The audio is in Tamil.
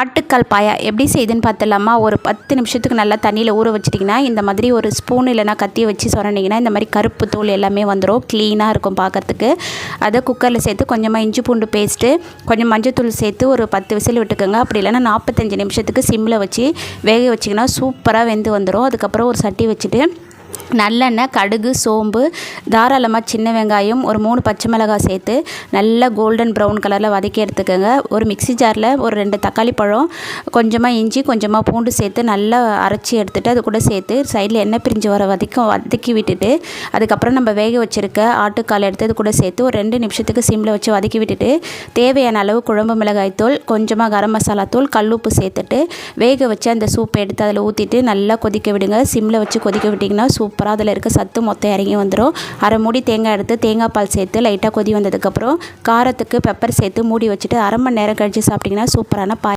ஆட்டுக்கால் பாயா எப்படி செய்யுதுன்னு பார்த்துலாமா ஒரு பத்து நிமிஷத்துக்கு நல்லா தண்ணியில் ஊற வச்சிட்டிங்கன்னா இந்த மாதிரி ஒரு ஸ்பூன் இல்லைனா கத்தியை வச்சு சொரண்டிங்கன்னா இந்த மாதிரி கருப்பு தூள் எல்லாமே வந்துடும் க்ளீனாக இருக்கும் பார்க்குறதுக்கு. அதை குக்கரில் சேர்த்து கொஞ்சமாக இஞ்சி பூண்டு பேஸ்ட்டு கொஞ்சம் மஞ்சத்தூள் சேர்த்து ஒரு பத்து விசில் விட்டுக்கோங்க. அப்படி இல்லைன்னா நாற்பத்தஞ்சு நிமிஷத்துக்கு சிம்மில் வச்சு வேக வச்சிங்கன்னா சூப்பராக வெந்து வந்துடும் அதுக்கப்புறம் ஒரு சட்டி வச்சுட்டு நல்லெண்ணெய் கடுகு சோம்பு தாராளமாக சின்ன வெங்காயம் ஒரு மூணு பச்சை மிளகாய் சேர்த்து நல்லா கோல்டன் ப்ரௌன் கலரில் வதக்கி எடுத்துக்கோங்க. ஒரு மிக்ஸி ஜாரில் ஒரு ரெண்டு தக்காளி பழம் கொஞ்சமாக இஞ்சி கொஞ்சமாக பூண்டு சேர்த்து நல்லா அரைச்சி எடுத்துகிட்டு அது கூட சேர்த்து சைடில் எண்ணெய் பிரிஞ்சு வர வதக்கும் வதக்கி விட்டுட்டு அதுக்கப்புறம் நம்ம வேக வச்சுருக்க ஆட்டுக்கால் எடுத்து அது கூட சேர்த்து ஒரு ரெண்டு நிமிஷத்துக்கு சிம்மில் வச்சு வதக்கி விட்டுட்டு தேவையான அளவு குழம்பு மிளகாய் தூள் கொஞ்சமாக கரம் மசாலா தூள் கல்லுப்பு சேர்த்துட்டு வேக வச்சு அந்த சூப்பை எடுத்து அதில் ஊற்றிட்டு நல்லா கொதிக்க விடுங்க. சிம்மில் வச்சு கொதிக்க விட்டிங்கன்னா சூப் சூப்பராக அதில் இருக்க சத்து மொத்தம் இறங்கி வந்துடும் அரை மூடி தேங்காய் எடுத்து தேங்காய் பால் சேர்த்து லைட்டாக கொதி வந்ததுக்கப்புறம் காரத்துக்கு பெப்பர் சேர்த்து மூடி வச்சுட்டு அரை மணி நேரம் கழித்து சாப்பிட்டிங்கன்னா சூப்பரான பாய்